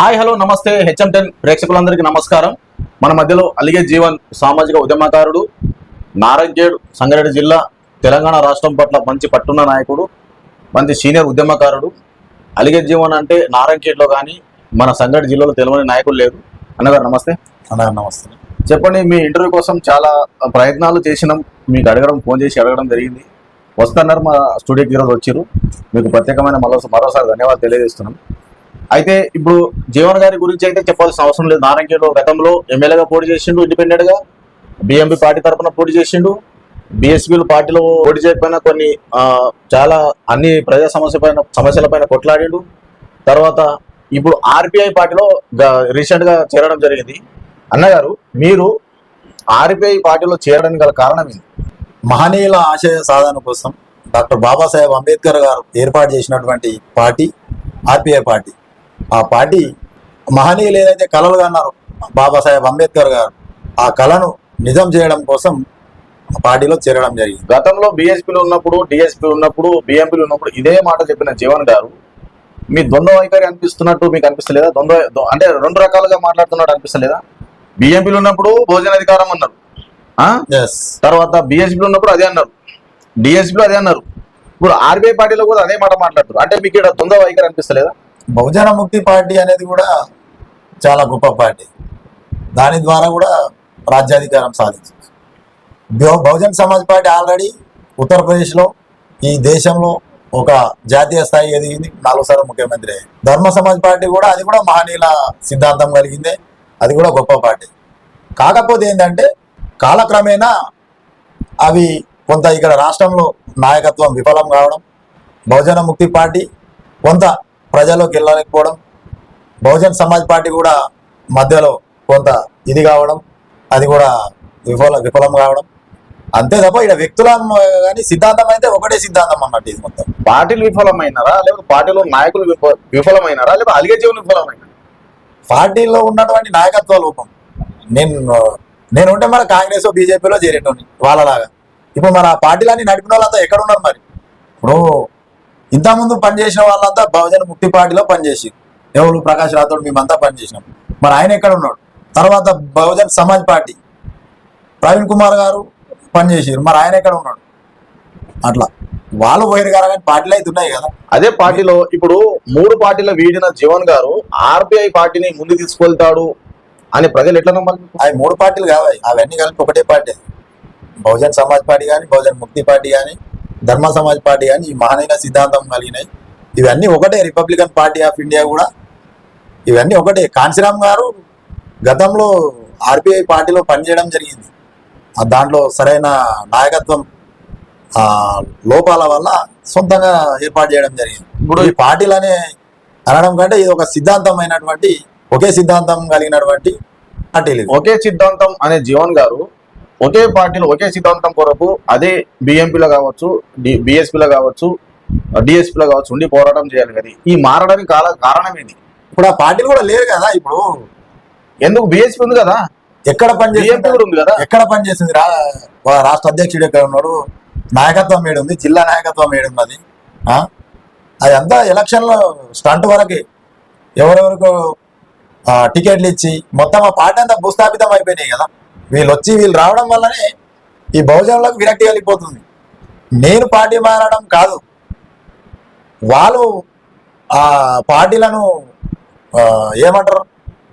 Hi hello నమస్తే. HM ten ప్రేక్షకులందరికీ నమస్కారం. మన మధ్యలో అలిగే జీవన్ సామాజిక ఉద్యమకారుడు నారంగేడ్ సంగారెడ్డి జిల్లా తెలంగాణ రాష్ట్రం పట్ల మంచి పట్టున్న నాయకుడు మంచి సీనియర్ ఉద్యమకారుడు. అలిగే జీవన్ అంటే నారంగేడ్లో కానీ మన సంగారెడ్డి జిల్లాలో తెలియని నాయకులు లేరు అన్నగారు నమస్తే. అన్నా నమస్తే. చెప్పండి మీ ఇంటర్వ్యూ కోసం చాలా ప్రయత్నాలు చేసినాం. మీకు అడగడం ఫోన్ చేసి అడగడం జరిగింది. వస్తున్నారు మా స్టూడియోకి ఈరోజు వచ్చారు మీకు ప్రత్యేకమైన మరో మరోసారి ధన్యవాదాలు తెలియజేస్తున్నాం. అయితే ఇప్పుడు జీవన్ గారి గురించి అయితే చెప్పాల్సిన అవసరం లేదు. నారంకేలో గతంలో ఎమ్మెల్యేగా పోటీ చేసిండు ఇండిపెండెంట్గా బిఎంపి పార్టీ తరఫున పోటీ చేసిండు. బిఎస్పీలు పార్టీలో పోటీ చేయకపోయినా కొన్ని చాలా అన్ని ప్రజా సమస్య పైన సమస్యల పైన కొట్లాడిండు. తర్వాత ఇప్పుడు ఆర్పిఐ పార్టీలో రీసెంట్గా చేరడం జరిగింది. అన్నగారు మీరు ఆర్పిఐ పార్టీలో చేరడానికి గల కారణం ఏంది? మహనీయుల ఆశయ సాధన కోసం డాక్టర్ బాబాసాహెబ్ అంబేద్కర్ గారు ఏర్పాటు చేసినటువంటి పార్టీ ఆర్పిఐ పార్టీ. ఆ పార్టీ మహనీయులు ఏదైతే కలలు కన్నారో బాబాసాహెబ్ అంబేద్కర్ గారు. ఆ కళను నిజం చేయడం కోసం పార్టీలో చేరడం జరిగింది. గతంలో బీఎస్పీలో ఉన్నప్పుడు డిఎస్పీ ఉన్నప్పుడు బిఎంపీలు ఉన్నప్పుడు ఇదే మాట చెప్పిన జీవన్ గారు మీ ద్వంద్వ వైఖరి అనిపిస్తున్నట్టు మీకు అనిపిస్తలేదా? ద్వంద్వ ద్వ- అంటే రెండు రకాలుగా మాట్లాడుతున్నట్టు అనిపిస్తలేదా? బిఎంపీలు ఉన్నప్పుడు భోజన అధికారం అన్నారు. తర్వాత బీఎస్పీలో ఉన్నప్పుడు అదే అన్నారు. డిఎస్పీలో అదే అన్నారు. ఇప్పుడు ఆర్బీఐ పార్టీలో కూడా అదే మాట మాట్లాడుతారు అంటే మీకు ఇక్కడ ద్వంద్వ వైఖరి అనిపిస్తలేదా? బహుజన ముక్తి పార్టీ అనేది కూడా చాలా గొప్ప పార్టీ. దాని ద్వారా కూడా రాజ్యాధికారం సాధించింది. బహుజన్ సమాజ్ పార్టీ ఆల్రెడీ ఉత్తరప్రదేశ్లో ఈ దేశంలో ఒక జాతీయ స్థాయి ఎదిగింది. నాలుగుసార్లు ముఖ్యమంత్రి ధర్మ సమాజ్ పార్టీ కూడా అది కూడా మహనీయుల సిద్ధాంతం కలిగిందే. అది కూడా గొప్ప పార్టీ. కాకపోతే ఏంటంటే కాలక్రమేణా అవి కొంత ఇక్కడ రాష్ట్రంలో నాయకత్వం విఫలం కావడం బహుజన ముక్తి పార్టీ కొంత ప్రజల్లోకి వెళ్ళలేకపోవడం బహుజన్ సమాజ్ పార్టీ కూడా మధ్యలో కొంత ఇది కావడం అది కూడా విఫల విఫలం కావడం. అంతే తప్ప ఇక్కడ వ్యక్తుల కానీ సిద్ధాంతం అయితే ఒకటే సిద్ధాంతం అన్నట్టు ఇది మొత్తం. పార్టీలు విఫలమైనారా? లేకపోతే పార్టీలో నాయకులు విఫ- విఫలమైనారా? లేకపోతే అలిగే జీవన్ విఫలమైనారా? పార్టీలో ఉన్నటువంటి నాయకత్వ లోపం. నేను నేను ఉంటే మరి కాంగ్రెస్ బీజేపీలో చేరేటోని వాళ్ళలాగా. ఇప్పుడు ఆ పార్టీలన్నీ నడిపిన వాళ్ళంతా ఎక్కడ ఉన్నారు మరి? ఇప్పుడు ఇంతకుముందు పనిచేసిన వాళ్ళంతా బహుజన ముక్తి పార్టీలో పనిచేసి ఎవరు ప్రకాష్ రాథోడ్ మేమంతా పనిచేసినాం. మరి ఆయన ఎక్కడ ఉన్నాడు? తర్వాత బహుజన్ సమాజ్ పార్టీ. ప్రవీణ్ కుమార్ గారు పనిచేసారు మరి ఆయన ఎక్కడ ఉన్నాడు? అట్లా. వాళ్ళు పోయారు కదా కానీ పార్టీలు అయితే ఉన్నాయి కదా. అదే పార్టీలో ఇప్పుడు మూడు పార్టీల వీడిన జీవన్ గారు ఆర్బీఐ పార్టీని ముందు తీసుకెళ్తాడు అని ప్రజలు ఎట్లా నమ్మాలి? అవి మూడు పార్టీలు కావు అవి. అవన్నీ కలిపి ఒకటే పార్టీ. బహుజన్ సమాజ్ పార్టీ కానీ బహుజన్ ముక్తి పార్టీ కానీ ధర్మ సమాజ్ పార్టీ కానీ ఈ మహనీయ సిద్ధాంతం కలిగినాయి. ఇవన్నీ ఒకటే రిపబ్లికన్ పార్టీ ఆఫ్ ఇండియా కూడా. ఇవన్నీ ఒకటే. కాంశీరామ్ గారు గతంలో ఆర్బీఐ పార్టీలో పనిచేయడం జరిగింది. దాంట్లో సరైన నాయకత్వం లోపాల వల్ల సొంతంగా ఏర్పాటు చేయడం జరిగింది. ఇప్పుడు ఈ పార్టీలనే అనడం కంటే ఇది ఒక సిద్ధాంతమైనటువంటి ఒకే సిద్ధాంతం కలిగినటువంటి పార్టీలు. ఒకే సిద్ధాంతం అనే జీవన్ గారు ఒకే పార్టీలో ఒకే సిద్ధాంతం కొరకు అదే బిఎంపీలో కావచ్చు బిఎస్పీలో కావచ్చు డిఎస్పీలో కావచ్చు ఉండి పోరాటం చేయాలి కదా. ఈ మారడానికి కాల కారణం ఏంటి ఇప్పుడు ఆ పార్టీలు కూడా లేరు కదా ఇప్పుడు. ఎందుకు? బిఎస్పీ ఉంది కదా. ఎక్కడ కూడా ఉంది కదా. ఎక్కడ వా- రాష్ట్ర అధ్యక్షుడు ఎక్కడ ఉన్నాడు? నాయకత్వం ఏడుంది జిల్లా నాయకత్వం ఏడున్నది ఆ? అదంతా ఎలక్షన్లో స్టంట్ వరకే. ఎవరెవరికి టికెట్లు ఇచ్చి మొత్తం ఆ పార్టీ అంతా భూస్థాపితం అయిపోయినాయి కదా. వీళ్ళు వచ్చి వీళ్ళు రావడం వల్లనే ఈ బహుజనులకు విరక్తి కలిగిపోతుంది. నేను పార్టీ మారడం కాదు. వాళ్ళు ఆ పార్టీలను ఏమంటారు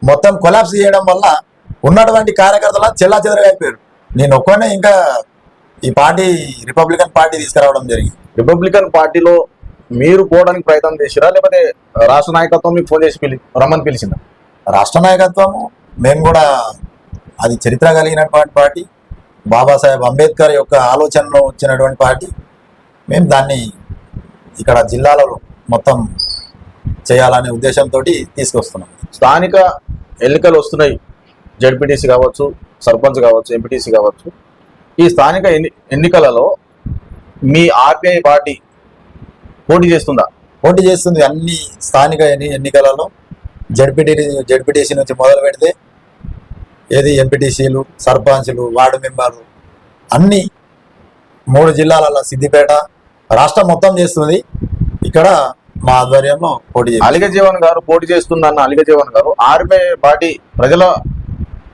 మొత్తం కొలాప్స్ చేయడం వల్ల ఉన్నటువంటి కార్యకర్తల చెల్లా అయిపోయారు. నేను ఒక్కనే ఇంకా ఈ పార్టీ రిపబ్లికన్ పార్టీ తీసుకురావడం జరిగింది. రిపబ్లికన్ పార్టీలో మీరు పోవడానికి ప్రయత్నం చేసిరా? లేకపోతే రాష్ట్ర నాయకత్వం మీకు ఫోన్ చేసి పిలి రమ్మని పిలిచిందా? రాష్ట్ర నాయకత్వము మేము కూడా అది చరిత్ర కలిగినటువంటి పార్టీ. బాబాసాహెబ్ అంబేద్కర్ యొక్క ఆలోచనలో వచ్చినటువంటి పార్టీ. మేము దాన్ని ఇక్కడ జిల్లాలలో మొత్తం చేయాలనే ఉద్దేశంతో తీసుకొస్తున్నాం. స్థానిక ఎన్నికలు వస్తున్నాయి. జడ్పీటీసీ కావచ్చు సర్పంచ్ కావచ్చు ఎంపీటీసీ కావచ్చు. ఈ స్థానిక ఎన్ని ఎన్నికలలో మీ ఆర్పిఐ పార్టీ పోటీ చేస్తుందా? పోటీ చేస్తుంది అన్ని స్థానిక ఎన్ని ఎన్నికలలో. జడ్పీటీ జడ్పీటీసీ నుంచి మొదలు పెడితే ఏది ఎంపీటీసీలు సర్పంచ్లు వార్డు మెంబర్లు అన్ని మూడు జిల్లాలలో సిద్దిపేట రాష్ట్రం మొత్తం చేస్తుంది. ఇక్కడ మా ఆధ్వర్యంలో పోటీ చేస్తాం అలిగ జీవన్ గారు పోటీ చేస్తుందన్న అలిగ జీవన్ గారు ఆర్పే పార్టీ ప్రజల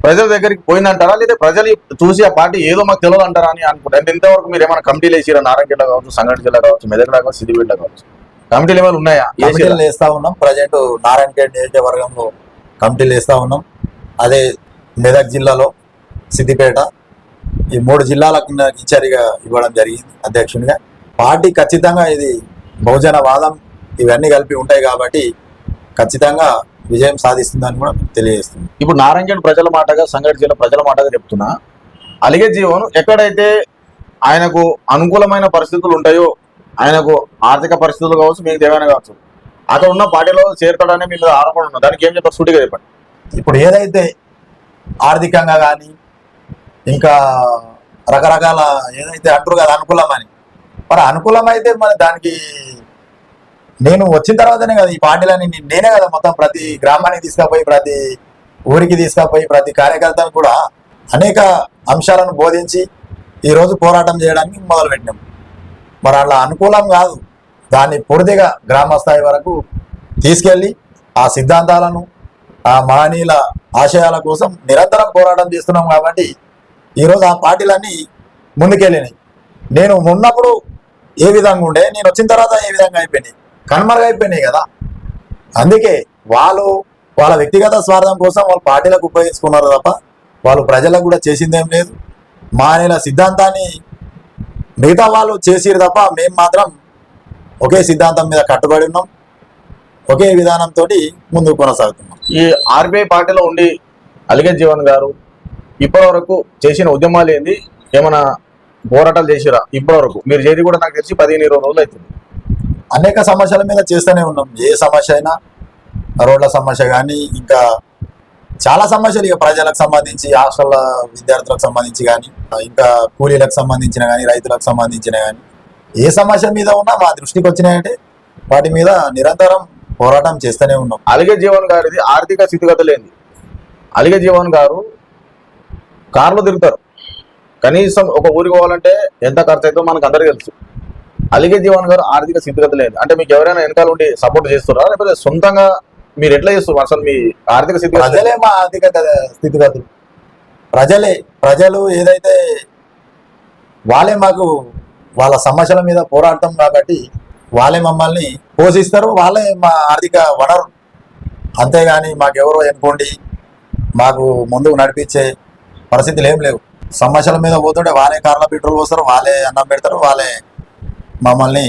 ప్రజల దగ్గరికి పోయిందంటారా? లేదా ప్రజలు చూసి ఆ పార్టీ ఏదో మాకు తెలియదు అంటారా అని అనుకుంటారు అంటే ఇంతవరకు మీరు ఏమైనా కమిటీలు వేసిరా నారాయణ కావచ్చు సంగారెడ్డి జిల్లా కావచ్చు మెదక్ కావచ్చు సిద్దిపేట కావచ్చు. కమిటీలు ఏమైనా ఉన్నాయా? కమిటీలు? వేస్తా ఉన్నాం. ప్రజెంట్ నారాయణఖేడ్ నియోజకవర్గంలో కమిటీలు వేస్తా ఉన్నాం. అదే మెదక్ జిల్లాలో సిద్దిపేట ఈ మూడు జిల్లాలకు నాకు ఇచ్చారిగా ఇవ్వడం జరిగింది అధ్యక్షునిగా. పార్టీ ఖచ్చితంగా ఇది బహుజన వాదం ఇవన్నీ కలిపి ఉంటాయి కాబట్టి ఖచ్చితంగా విజయం సాధిస్తుందని కూడా తెలియజేస్తుంది. ఇప్పుడు నారాయణ ప్రజల మాటగా జిల్లా ప్రజల మాటగా చెప్తున్నా. అలిగే జీవన్ ఎక్కడైతే ఆయనకు అనుకూలమైన పరిస్థితులు ఉంటాయో ఆయనకు ఆర్థిక పరిస్థితులు కావచ్చు మీకు ఏమైనా కావచ్చు అక్కడ ఉన్న పార్టీలో చేరుతాడని మీ మీద ఆరోపణ ఉన్నది దానికి ఏం చెప్తారు? సూటిగా చెప్పండి. ఇప్పుడు ఏదైతే ఆర్థికంగా కానీ ఇంకా రకరకాల ఏదైతే అంటారు కదా అనుకూలమని. మరి అనుకూలమైతే మరి దానికి నేను వచ్చిన తర్వాతనే కదా ఈ పార్టీలని నేనే కదా మొత్తం ప్రతి గ్రామానికి తీసుకుపోయి ప్రతి ఊరికి తీసుకుపోయి ప్రతి కార్యకర్తను కూడా అనేక అంశాలను బోధించి ఈరోజు పోరాటం చేయడానికి మొదలుపెట్టినాం. మరి అలా అనుకూలం కాదు. దాన్ని పూర్తిగా గ్రామ స్థాయి వరకు తీసుకెళ్ళి ఆ సిద్ధాంతాలను ఆ మహనీయుల ఆశయాల కోసం నిరంతరం పోరాటం చేస్తున్నాం కాబట్టి ఈరోజు ఆ పార్టీలన్నీ ముందుకెళ్ళినాయి. నేను ఉన్నప్పుడు ఏ విధంగా ఉండే నేను వచ్చిన తర్వాత ఏ విధంగా అయిపోయినాయి? కనుమరుగు అయిపోయినాయి కదా. అందుకే వాళ్ళు వాళ్ళ వ్యక్తిగత స్వార్థం కోసం వాళ్ళు పార్టీలకు ఉపయోగించుకున్నారు తప్ప వాళ్ళు ప్రజలకు కూడా చేసిందేం లేదు. మానేల సిద్ధాంతాన్ని మిగతా వాళ్ళు చేసిరు తప్ప మేము మాత్రం ఒకే సిద్ధాంతం మీద కట్టుబడి ఉన్నాం. ఒకే విధానంతో ముందుకు కొనసాగుతున్నాం. ఈ ఆర్బీఐ పార్టీలో ఉండి అలిగే జీవన్ గారు ఇప్పటి వరకు చేసిన ఉద్యమాలు ఏంది? ఏమైనా పోరాటాలు చేసిరా? ఇప్పటి వరకు మీరు చేసి కూడా నాకు తెలిసి పదిహేను ఇరవై రోజులు అవుతుంది. అనేక సమస్యల మీద చేస్తూనే ఉన్నాం. ఏ సమస్య అయినా రోడ్ల సమస్య కానీ ఇంకా చాలా సమస్యలు ఇక ప్రజలకు సంబంధించి హాస్టల్ విద్యార్థులకు సంబంధించి కానీ ఇంకా కూలీలకు సంబంధించిన కానీ రైతులకు సంబంధించిన కానీ ఏ సమస్య మీద ఉన్నా మా దృష్టికి వచ్చినాయంటే వాటి మీద నిరంతరం పోరాటం చేస్తూనే ఉన్నాం. అలిగే జీవన్ గారిది ఆర్థిక స్థితిగతి లేనిది అలిగే జీవన్ గారు కార్లు తిరుగుతారు. కనీసం ఒక ఊరికి పోవాలంటే ఎంత ఖర్చు అవుతుందో మనకు అందరికీ తెలుసు. అలిగే జీవన్ గారు ఆర్థిక స్థితిగతి లేదు అంటే మీకు ఎవరైనా వెనకాల ఉండి సపోర్ట్ చేస్తున్నారా? లేకపోతే సొంతంగా మీరు ఎట్లా చేస్తున్నారు? అసలు మీ ఆర్థిక స్థితిగతి ప్రజలే మా ఆర్థిక గత- స్థితిగతులు. ప్రజలే ప్రజలు ఏదైతే వాళ్ళే మాకు వాళ్ళ సమస్యల మీద పోరాడతాం కాబట్టి వాళ్ళే మమ్మల్ని పోషిస్తారు వాళ్ళే మా ఆర్థిక వనరు. అంతేగాని మాకెవరో ఎన్నుకోండి మాకు ముందుకు నడిపించే పరిస్థితులు ఏం లేవు. సమస్యల మీద పోతుంటే వాళ్ళే కార్ల పెట్రోల్ పోస్తారు వాళ్ళే అన్నం పెడతారు వాళ్ళే మమ్మల్ని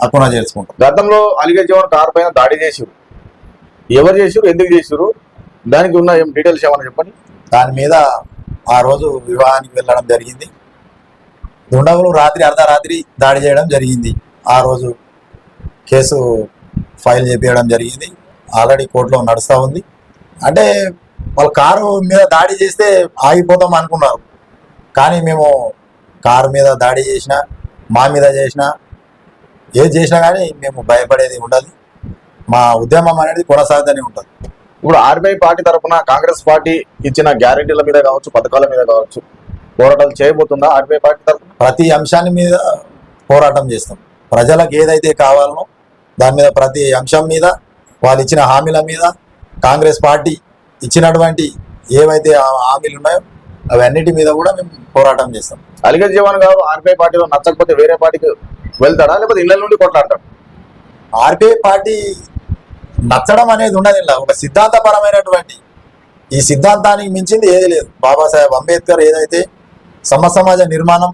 అక్కున చేర్చుకుంటారు. గతంలో అలిగే జీవన్ కార్ పైన దాడి చేసిరు ఎవరు చేసిరు ఎందుకు చేసిరు దానికి ఉన్న ఏం డీటెయిల్స్ ఏమన్నా చెప్పండి? దాని మీద ఆ రోజు వివాహానికి వెళ్ళడం జరిగింది. దుండగులు రాత్రి అర్ధరాత్రి దాడి చేయడం జరిగింది. ఆ రోజు కేసు ఫైల్ చేపించడం జరిగింది. ఆల్రెడీ కోర్టులో నడుస్తూ ఉంది. అంటే వాళ్ళ కారు మీద దాడి చేస్తే ఆగిపోతాం అనుకున్నారు. కానీ మేము కారు మీద దాడి చేసినా మా మీద చేసినా ఏది చేసినా కానీ మేము భయపడేది ఉండదు. మా ఉద్యమం అనేది కొనసాగుతూనే ఉంటుంది. ఇప్పుడు ఆర్బీఐ పార్టీ తరఫున కాంగ్రెస్ పార్టీ ఇచ్చిన గ్యారెంటీల మీద కావచ్చు పథకాల మీద కావచ్చు పోరాటాలు చేయబోతుందా ఆర్బీఐ పార్టీ తరఫున ప్రతి అంశాన్ని మీద పోరాటం చేస్తాం. ప్రజలకు ఏదైతే కావాలనో దాని మీద ప్రతి అంశం మీద వాళ్ళు ఇచ్చిన హామీల మీద కాంగ్రెస్ పార్టీ ఇచ్చినటువంటి ఏవైతే హామీలు ఉన్నాయో అవన్నిటి మీద కూడా మేము పోరాటం చేస్తాం. అలిగే జీవన్ గారు ఆర్బీఐ పార్టీలో నచ్చకపోతే వేరే పార్టీకి వెళ్తాడా? లేకపోతే ఇళ్ళ నుండి కొట్లాడతాడు? ఆర్పీఐ పార్టీ నచ్చడం అనేది ఉండదు ఇలా. ఒక సిద్ధాంతపరమైనటువంటి ఈ సిద్ధాంతానికి మించింది ఏది లేదు. బాబాసాహెబ్ అంబేద్కర్ ఏదైతే సమ సమాజ నిర్మాణం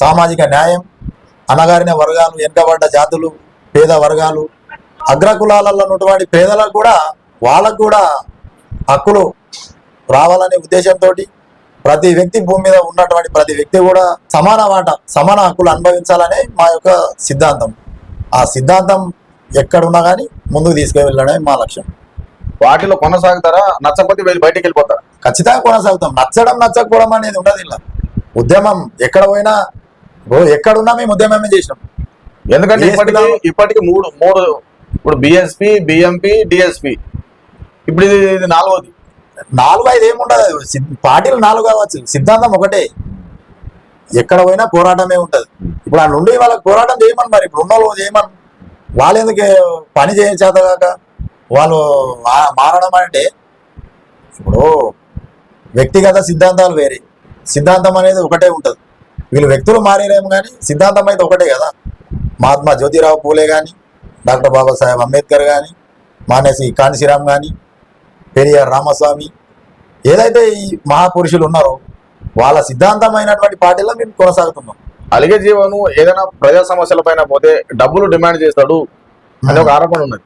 సామాజిక న్యాయం అనగారిన వర్గాలు వెనుకబడ్డ జాతులు పేద వర్గాలు అగ్రకులాలలో ఉన్నటువంటి పేదలకు కూడా వాళ్ళకు కూడా హక్కులు రావాలనే ఉద్దేశంతో ప్రతి వ్యక్తి భూమి మీద ఉన్నటువంటి ప్రతి వ్యక్తి కూడా సమాన వాట సమాన హక్కులు అనుభవించాలనే మా యొక్క సిద్ధాంతం. ఆ సిద్ధాంతం ఎక్కడున్నా కానీ ముందుకు తీసుకువెళ్ళడమే మా లక్ష్యం. పార్టీలో కొనసాగుతారా? నచ్చకపోతే వెళ్ళి బయటికి వెళ్ళిపోతారా? ఖచ్చితంగా కొనసాగుతాం. నచ్చడం నచ్చకపోవడం అనేది ఉండదు ఇలా. ఉద్యమం ఎక్కడ పోయినా ఎక్కడున్నా మేము ఉద్యమమే చేసినాం. ఎందుకంటే ఇప్పటికి మూడు మూడు ఇప్పుడు బిఎస్పి బిఎంపి డిఎస్పి ఇప్పుడు ఇది ఇది నాలుగోది. నాలుగు ఐదు ఏముండదు పార్టీలు నాలుగు కావచ్చు. సిద్ధాంతం ఒకటే. ఎక్కడ పోయినా పోరాటమే ఉంటది. ఇప్పుడు ఆ నుండి వాళ్ళకి పోరాటం చేయమని మరి. ఇప్పుడు ఉన్న వాళ్ళు చేయమని. వాళ్ళు ఎందుకు పని చేయించేతగాక వాళ్ళు మా- మారడం అంటే ఇప్పుడు వ్యక్తిగత సిద్ధాంతాలు వేరే. సిద్ధాంతం అనేది ఒకటే ఉంటుంది. వీళ్ళు వ్యక్తులు మారేరేమో కానీ సిద్ధాంతం అయితే ఒకటే కదా. మహాత్మా జ్యోతిరావు పూలే కానీ డాక్టర్ బాబాసాహెబ్ అంబేద్కర్ కానీ మానేసి కాన్సీరామ్ కానీ పెరియార్ రామస్వామి ఏదైతే ఈ మహాపురుషులు ఉన్నారో వాళ్ళ సిద్ధాంతమైనటువంటి పార్టీలో మేము కొనసాగుతున్నాం. అలిగే జీవను ఏదైనా ప్రజా సమస్యల పైన పోతే డబ్బులు డిమాండ్ చేస్తాడు అనే ఒక ఆరోపణ ఉన్నది.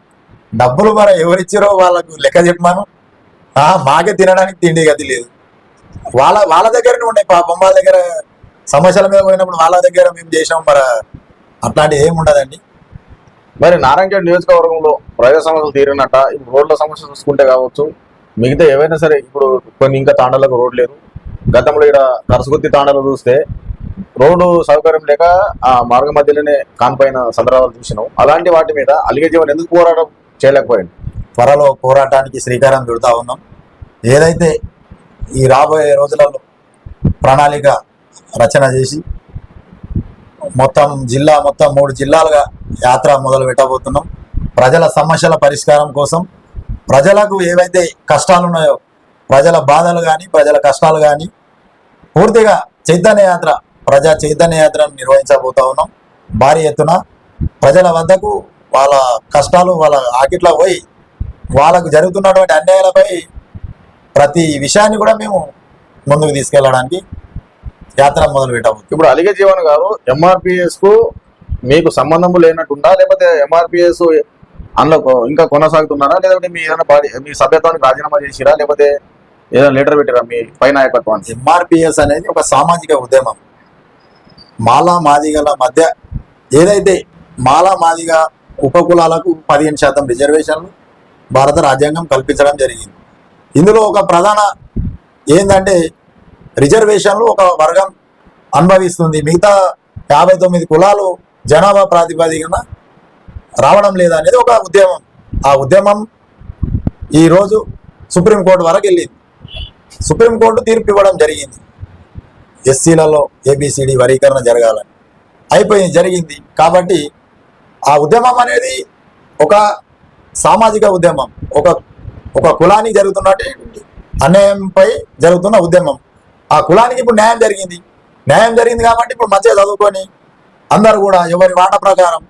డబ్బులు మరి ఎవరిచ్చారో వాళ్ళకు లెక్క చెప్పమాను. మాకే తినడానికి తిండి గతి లేదు. వాళ్ళ వాళ్ళ దగ్గరనే ఉన్నాయి పాపం. వాళ్ళ దగ్గర సమస్యల మీద పోయినప్పుడు వాళ్ళ దగ్గర మేము చేసాం మరి అట్లాంటిది ఏమి ఉండదండి. మరి నారాయణఖేడ్ నియోజకవర్గంలో ప్రజా సమస్యలు తీరినట్ట ఇప్పుడు రోడ్ల సమస్య చూసుకుంటే కావచ్చు మిగతా ఏవైనా సరే ఇప్పుడు కొన్ని ఇంకా తాండాలకు రోడ్ లేదు. గతంలో ఇక్కడ కరసుగుత్తి తాండాలు చూస్తే రోడ్డు సౌకర్యం లేక ఆ మార్గ మధ్యలోనే కాన్పైన సందర్భాలు చూసినాం. అలాంటి వాటి మీద అలిగే జీవన్ ఎందుకు పోరాటం చేయలేకపోయింది త్వరలో పోరాటానికి శ్రీకారం చుడతా ఉన్నాం. ఏదైతే ఈ రాబోయే రోజులలో ప్రణాళిక రచన చేసి మొత్తం జిల్లా మొత్తం మూడు జిల్లాలుగా యాత్ర మొదలు పెట్టబోతున్నాం ప్రజల సమస్యల పరిష్కారం కోసం ప్రజలకు ఏవైతే కష్టాలు ఉన్నాయో ప్రజల బాధలు కానీ ప్రజల కష్టాలు కానీ పూర్తిగా చైతన్య యాత్ర ప్రజా చైతన్య యాత్రను నిర్వహించబోతా ఉన్నాం. భారీ ఎత్తున ప్రజల వద్దకు వాళ్ళ కష్టాలు వాళ్ళ ఆకిట్లో పోయి వాళ్ళకు జరుగుతున్నటువంటి అన్యాయాలపై ప్రతి విషయాన్ని కూడా మేము ముందుకు తీసుకెళ్ళడానికి యాత్ర మొదలు పెట్టబోతున్నాం ఇప్పుడు అలిగే జీవన్ గారు ఎంఆర్పిఎస్కు మీకు సంబంధం లేనట్టుందా? లేకపోతే ఎంఆర్పిఎస్ అందులో ఇంకా కొనసాగుతున్నారా? లేదంటే మీ ఏదైనా పార్టీ మీ సభ్యత్వానికి రాజీనామా చేసిరా? లేకపోతే ఏదైనా లెటర్ పెట్టిరా మీ పై నాయకత్వానికి? ఎంఆర్పిఎస్ అనేది ఒక సామాజిక ఉద్యమం. మాలా మాదిగల మధ్య ఏదైతే మాలా మాదిగ ఉపకులాలకు పదిహేను శాతం రిజర్వేషన్లు భారత రాజ్యాంగం కల్పించడం జరిగింది. ఇందులో ఒక ప్రధాన ఏంటంటే రిజర్వేషన్లు ఒక వర్గం అనుభవిస్తుంది. మిగతా యాభై తొమ్మిది కులాలు జనాభా ప్రాతిపదికన రావడం లేదనేది ఒక ఉద్యమం. ఆ ఉద్యమం ఈరోజు సుప్రీంకోర్టు వరకు వెళ్ళింది. సుప్రీంకోర్టు తీర్పు ఇవ్వడం జరిగింది. ఎస్సీలలో ఏబిసిడి వర్గీకరణ జరగాలని. అయిపోయింది జరిగింది. కాబట్టి ఆ ఉద్యమం అనేది ఒక సామాజిక ఉద్యమం. ఒక ఒక కులానికి జరుగుతున్నటువంటి అన్యాయంపై జరుగుతున్న ఉద్యమం. ఆ కులానికి ఇప్పుడు న్యాయం జరిగింది. న్యాయం జరిగింది కాబట్టి ఇప్పుడు మంచిగా చదువుకొని అందరు కూడా ఎవరి వాట ప్రకారం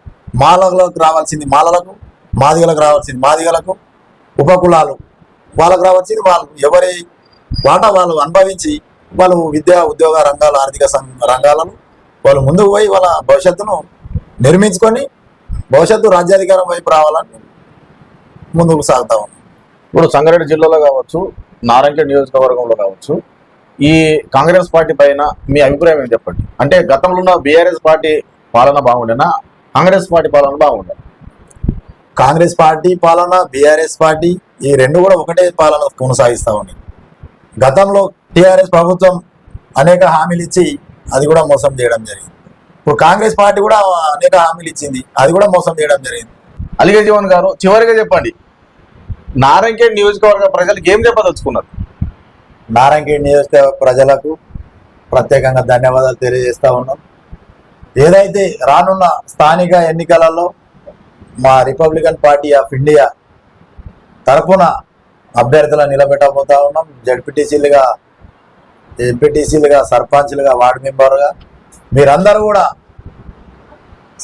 మాలలకు రావాల్సింది మాలలకు మాదిగలకు రావాల్సింది మాదిగలకు ఉపకులాలు వాళ్ళకు రావాల్సింది వాళ్ళకు. ఎవరి వాట వాళ్ళు అనుభవించి వాళ్ళు విద్యా ఉద్యోగ రంగాలు ఆర్థిక రంగాలను వాళ్ళు ముందుకు పోయి వాళ్ళ భవిష్యత్తును నిర్మించుకొని భవిష్యత్తు రాజ్యాధికారం వైపు రావాలని ముందుకు సాగుతా ఉన్నాం. ఇప్పుడు సంగారెడ్డి జిల్లాలో కావచ్చు నారాయణ నియోజకవర్గంలో కావచ్చు ఈ కాంగ్రెస్ పార్టీ పైన మీ అభిప్రాయం ఏం చెప్పండి? అంటే గతంలో ఉన్న బీఆర్ఎస్ పార్టీ పాలన బాగుండేనా? కాంగ్రెస్ పార్టీ పాలన బాగుండే కాంగ్రెస్ పార్టీ పాలన బీఆర్ఎస్ పార్టీ ఈ రెండు కూడా ఒకటే పాలన కొనసాగిస్తా ఉన్నాయి. గతంలో టీఆర్ఎస్ ప్రభుత్వం అనేక హామీలు ఇచ్చి అది కూడా మోసం చేయడం జరిగింది. ఇప్పుడు కాంగ్రెస్ పార్టీ కూడా అనేక హామీలు ఇచ్చింది అది కూడా మోసం చేయడం జరిగింది. అలిగే జీవన్ గారు చివరిగా చెప్పండి. నారాయణఖేడ్ నియోజకవర్గ ప్రజలకు ఏం చెప్పదలుచుకున్నారు నారాయణఖేడ్ నియోజకవర్గ ప్రజలకు ప్రత్యేకంగా ధన్యవాదాలు తెలియజేస్తూ ఉన్నాం. ఏదైతే రానున్న స్థానిక ఎన్నికలలో మా రిపబ్లికన్ పార్టీ ఆఫ్ ఇండియా తరఫున అభ్యర్థులను నిలబెట్టబోతా ఉన్నాం. జడ్పీటీసీలుగా ఎంపీటీసీలుగా సర్పంచ్లుగా వార్డు మెంబర్గా మీరందరూ కూడా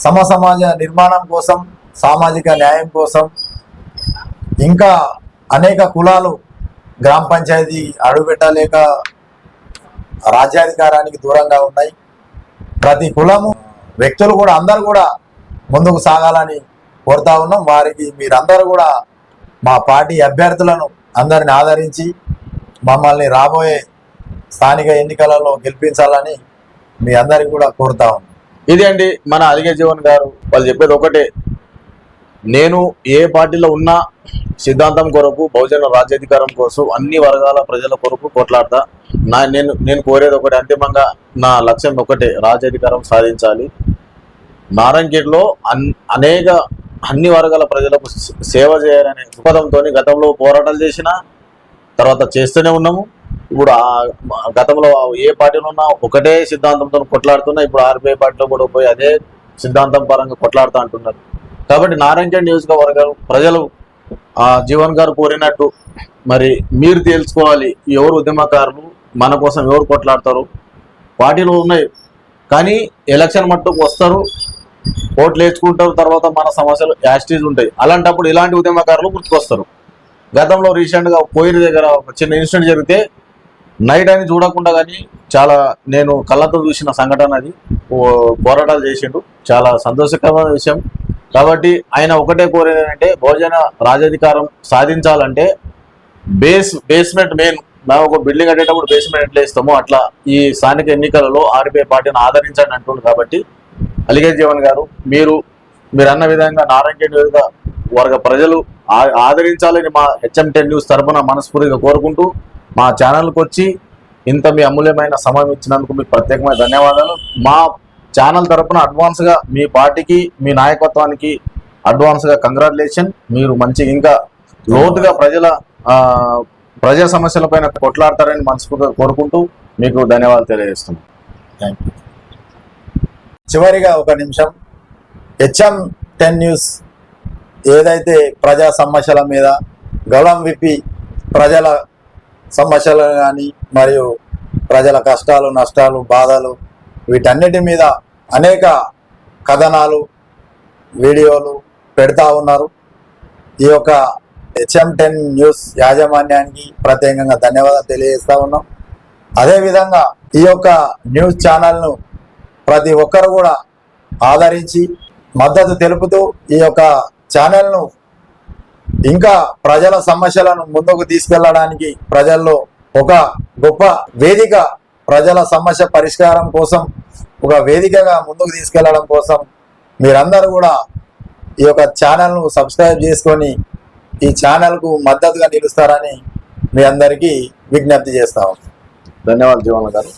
సమసమాజ నిర్మాణం కోసం సామాజిక న్యాయం కోసం ఇంకా అనేక కులాలు గ్రామ పంచాయతీ అడుగుపెట్టలేక రాజ్యాధికారానికి దూరంగా ఉన్నాయి. ప్రతి కులము వ్యక్తులు కూడా అందరూ కూడా ముందుకు సాగాలని కోరుతా ఉన్నాం. వారికి మీరందరూ కూడా మా పార్టీ అభ్యర్థులను అందరిని ఆదరించి మమ్మల్ని రాబోయే స్థానిక ఎన్నికలలో గెలిపించాలని మీ అందరికి కూడా కోరుతా ఉన్నాం. ఇది అండి మన అలిగే జీవన్ గారు వాళ్ళు చెప్పేది ఒకటే. నేను ఏ పార్టీలో ఉన్నా సిద్ధాంతం కొరకు బహుజన రాజ్యాధికారం కోసం అన్ని వర్గాల ప్రజల కొరకు కొట్లాడతా. నా నేను నేను కోరేది ఒకటి అంతిమంగా నా లక్ష్యం ఒకటే రాజ్యాధికారం సాధించాలి. నారాయణఖేడ్లో అన్ అనేక అన్ని వర్గాల ప్రజలకు సేవ చేయాలనే దృక్పథంతో గతంలో పోరాటాలు చేసిన తర్వాత చేస్తూనే ఉన్నాము. ఇప్పుడు గతంలో ఏ పార్టీలో ఉన్నా ఒకటే సిద్ధాంతంతో కొట్లాడుతున్నా ఇప్పుడు ఆర్బీఐ పార్టీలో కూడా పోయి అదే సిద్ధాంతం పరంగా కొట్లాడుతూ అంటున్నారు. కాబట్టి నారాయణ నియోజకవర్గం ప్రజలు ఆ జీవన్ గారు కోరినట్టు మరి మీరు తేల్చుకోవాలి. ఎవరు ఉద్యమకారులు? మన కోసం ఎవరు కొట్లాడతారు? పార్టీలు ఉన్నాయి. కానీ ఎలక్షన్ మట్టుకు వస్తారు. ఓట్లు వేసుకుంటారు. తర్వాత మన సమస్యలు యాస్టీజ్ ఉంటాయి. అలాంటప్పుడు ఇలాంటి ఉద్యమకారులు గుర్తుకొస్తారు. గతంలో రీసెంట్గా పోయిన దగ్గర ఒక చిన్న ఇన్సిడెంట్ జరిగితే నైట్ అని చూడకుండా కానీ చాలా నేను కళ్ళతో చూసిన సంఘటన అది. పోరాటాలు చేసిండు. చాలా సంతోషకరమైన విషయం. కాబట్టి ఆయన ఒకటే కోరేది ఏంటంటే భోజన రాజాధికారం సాధించాలంటే బేస్ బేస్మెంట్ మెయిన్ మేము ఒక బిల్డింగ్ కట్టేటప్పుడు బేస్మెంట్ ఎట్లా ఇస్తామో అట్లా ఈ స్థానిక ఎన్నికలలో ఆర్బీఐ పార్టీని ఆదరించండి అంటుంది కాబట్టి అలిగే జీవన్ గారు మీరు మీరు అన్న విధంగా నారాయణ వర్గ ప్రజలు ఆ- ఆదరించాలని మా హెచ్ఎం టెన్ న్యూస్ తరఫున మనస్ఫూర్తిగా కోరుకుంటూ మా ఛానల్కి వచ్చి ఇంత మీ అమూల్యమైన సమయం ఇచ్చినందుకు మీకు ప్రత్యేకమైన ధన్యవాదాలు. మా ఛానల్ తరపున అడ్వాన్స్గా మీ పార్టీకి మీ నాయకత్వానికి అడ్వాన్స్గా కంగ్రాచులేషన్ మీరు మంచి ఇంకా లోతుగా ప్రజల ప్రజా ప్రజా సమస్యలపైన కొట్లాడతారని మనస్ఫూర్తిగా కోరుకుంటూ మీకు ధన్యవాదాలు తెలియజేస్తున్నాం. థ్యాంక్ యూ చివరిగా ఒక నిమిషం. హెచ్ఎం టెన్ న్యూస్ ఏదైతే ప్రజా సమస్యల మీద గళం విప్పి ప్రజల సమస్యలు కానీ మరియు ప్రజల కష్టాలు నష్టాలు బాధలు వీటన్నిటి మీద అనేక కథనాలు వీడియోలు పెడతా ఉన్నారు. ఈ యొక్క హెచ్ఎం టెన్ న్యూస్ యాజమాన్యానికి ప్రత్యేకంగా ధన్యవాదాలు తెలియజేస్తూ ఉన్నాం. అదేవిధంగా ఈ యొక్క న్యూస్ ఛానల్ను ప్రతి ఒక్కరు కూడా ఆదరించి మద్దతు తెలుపుతూ ఈ యొక్క ఛానల్ను ఇంకా ప్రజల సమస్యలను ముందుకు తీసుకెళ్ళడానికి ప్రజల్లో ఒక గొప్ప వేదిక ప్రజల సమస్య పరిష్కారం కోసం ఒక వేదికగా ముందుకు తీసుకెళ్ళడం కోసం మీరందరూ కూడా ఈ యొక్క ఛానల్ను సబ్స్క్రైబ్ చేసుకొని ఈ ఛానల్కు మద్దతుగా నిలుస్తారని మీ అందరికీ విజ్ఞప్తి చేస్తాము ధన్యవాదాలు జీవన్ గారు.